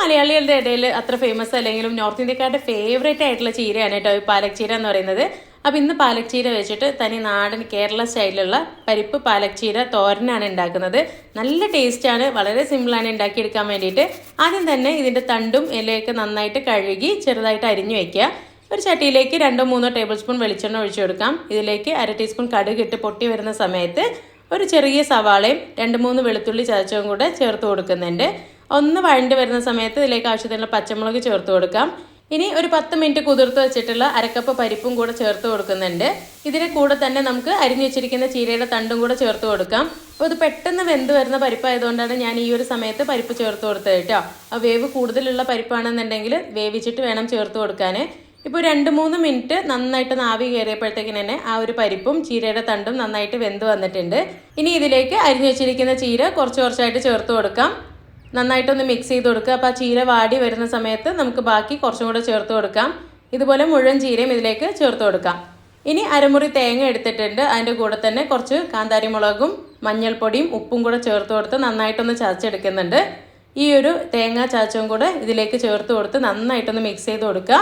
മലയാളികളുടെ ഇടയിൽ അത്ര ഫേമസ് അല്ലെങ്കിലും നോർത്ത് ഇന്ത്യക്കാരുടെ ഫേവറേറ്റ് ആയിട്ടുള്ള ചീരയാണ് കേട്ടോ ഈ പാലക് ചീര എന്ന് പറയുന്നത്. അപ്പോൾ ഇന്ന് പാലക് ചീര വെച്ചിട്ട് തനി നാടൻ കേരള സ്റ്റൈലിലുള്ള പരിപ്പ് പാലക് ചീര തോരനാണ് ഉണ്ടാക്കുന്നത് നല്ല ടേസ്റ്റാണ് വളരെ സിമ്പിളാണ് ഉണ്ടാക്കിയെടുക്കാൻ വേണ്ടിയിട്ട്. ആദ്യം തന്നെ ഇതിന്റെ തണ്ടും ഇലയൊക്കെ നന്നായിട്ട് കഴുകി ചെറുതായിട്ട് അരിഞ്ഞു വയ്ക്കുക ഒരു ചട്ടിയിലേക്ക് രണ്ടോ മൂന്നോ ടേബിൾ സ്പൂൺ വെളിച്ചെണ്ണ ഒഴിച്ചു കൊടുക്കാം. ഇതിലേക്ക് അര ടീസ്പൂൺ കടുക് ഇട്ട് പൊട്ടി വരുന്ന സമയത്ത് ഒരു ചെറിയ സവാളയും രണ്ട് മൂന്ന് വെളുത്തുള്ളി ചതച്ചതും കൂടെ ചേർത്ത് കൊടുക്കുന്നുണ്ട്. ഒന്ന് വഴണ്ട് വരുന്ന സമയത്ത് ഇതിലേക്ക് ആവശ്യത്തിനുള്ള പച്ചമുളക് ചേർത്ത് കൊടുക്കാം. ഇനി ഒരു പത്ത് മിനിറ്റ് കുതിർത്ത് വെച്ചിട്ടുള്ള അരക്കപ്പ് പരിപ്പും കൂടെ ചേർത്ത് കൊടുക്കുന്നുണ്ട്. ഇതിന് കൂടെ തന്നെ നമുക്ക് അരിഞ്ഞു വെച്ചിരിക്കുന്ന ചീരയുടെ തണ്ടും കൂടെ ചേർത്ത് കൊടുക്കാം. അപ്പോൾ ഇത് പെട്ടെന്ന് വെന്ത് വരുന്ന പരിപ്പായതുകൊണ്ടാണ് ഞാൻ ഈ ഒരു സമയത്ത് പരിപ്പ് ചേർത്ത് കൊടുത്തത് കേട്ടോ. ആ വേവ് കൂടുതലുള്ള പരിപ്പാണെന്നുണ്ടെങ്കിൽ വേവിച്ചിട്ട് വേണം ചേർത്ത് കൊടുക്കാൻ. ഇപ്പോൾ രണ്ട് മൂന്ന് മിനിറ്റ് നന്നായിട്ട് നാവി കയറിയപ്പോഴത്തേക്കിന് തന്നെ ആ ഒരു പരിപ്പും ചീരയുടെ തണ്ടും നന്നായിട്ട് വെന്ത് വന്നിട്ടുണ്ട്. ഇനി ഇതിലേക്ക് അരിഞ്ഞു വെച്ചിരിക്കുന്ന ചീര കുറച്ച് കുറച്ചായിട്ട് ചേർത്ത് കൊടുക്കാം. നന്നായിട്ടൊന്ന് മിക്സ് ചെയ്ത് കൊടുക്കുക. അപ്പോൾ ആ ചീര വാടി വരുന്ന സമയത്ത് നമുക്ക് ബാക്കി കുറച്ചും കൂടെ ചേർത്ത് കൊടുക്കാം. ഇതുപോലെ മുഴുവൻ ചീരയും ഇതിലേക്ക് ചേർത്ത് കൊടുക്കാം. ഇനി അരമുറി തേങ്ങ എടുത്തിട്ടുണ്ട്. അതിന്റെ കൂടെ തന്നെ കുറച്ച് കാന്താരി മുളകും മഞ്ഞൾപ്പൊടിയും ഉപ്പും കൂടെ ചേർത്ത് കൊടുത്ത് നന്നായിട്ടൊന്ന് ചതച്ചെടുക്കുന്നുണ്ട്. ഈ ഒരു തേങ്ങ ചതച്ചും കൂടെ ഇതിലേക്ക് ചേർത്ത് കൊടുത്ത് നന്നായിട്ടൊന്ന് മിക്സ് ചെയ്ത് കൊടുക്കുക.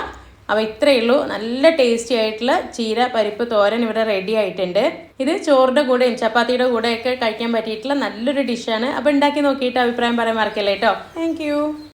അപ്പോൾ ഇത്രയേ ഉള്ളൂ. നല്ല ടേസ്റ്റി ആയിട്ടുള്ള ചീര പരിപ്പ് തോരൻ ഇവിടെ റെഡി ആയിട്ടുണ്ട്. ഇത് ചോറിന്റെ കൂടെയും ചപ്പാത്തിയുടെ കൂടെയൊക്കെ കഴിക്കാൻ പറ്റിയിട്ടുള്ള നല്ലൊരു ഡിഷാണ് അപ്പോൾ ഉണ്ടാക്കി നോക്കിയിട്ട് അഭിപ്രായം പറയാൻ മറക്കല്ലേ കേട്ടോ താങ്ക്